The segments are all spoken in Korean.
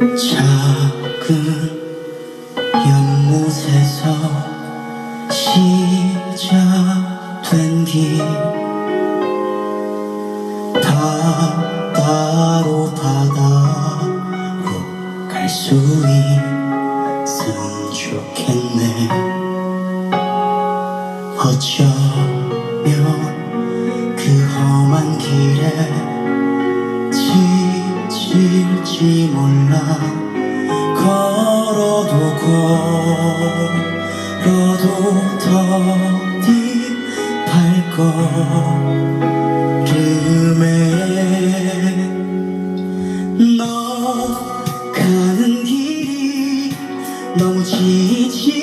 작은 연못에서 시작된 길. 바다로 바다로 갈 수 있으면 좋겠네. 어쩌면 그 험한 길에 지칠지 몰라. 걸어도 걸어도 더딘 발걸음에 너 가는 길이 너무 지치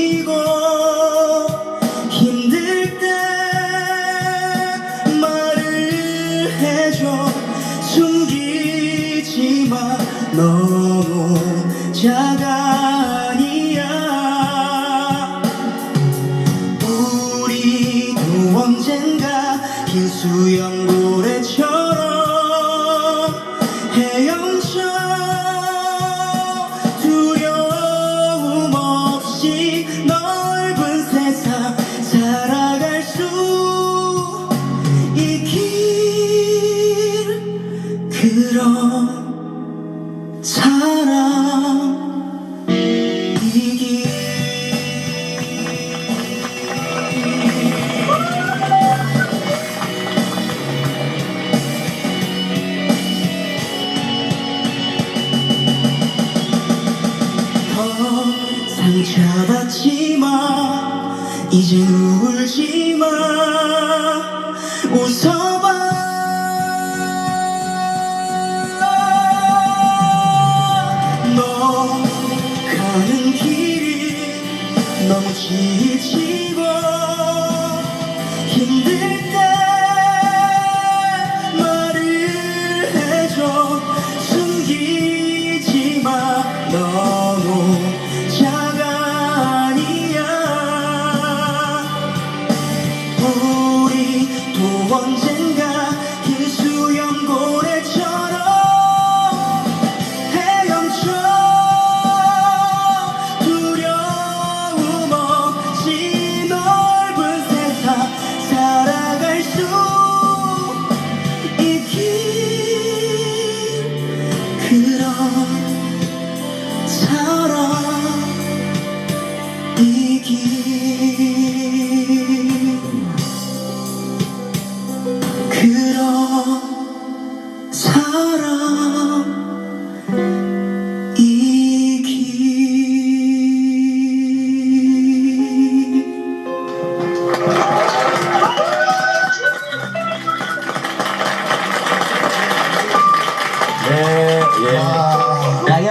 너무 자가 아니야. 우리도 언젠가 긴 수영 사랑이길. 더 상처받지 마. 이제 울지 마. 웃어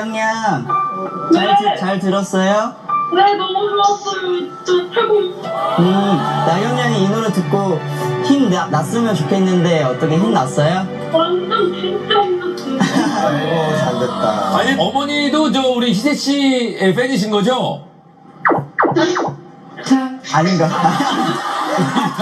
나경양 잘, 들- 잘 들었어요? 네, 너무 좋았어요. 진짜 최고. 음 나경양이 이 노래 듣고 힘 나, 났으면 좋겠는데 어떻게 힘 났어요? 완전 진짜 힘들었어요. 아이고 잘 됐다. 아니, 어머니도 저 우리 희재 씨의 팬이신 거죠? 자, 아닌가?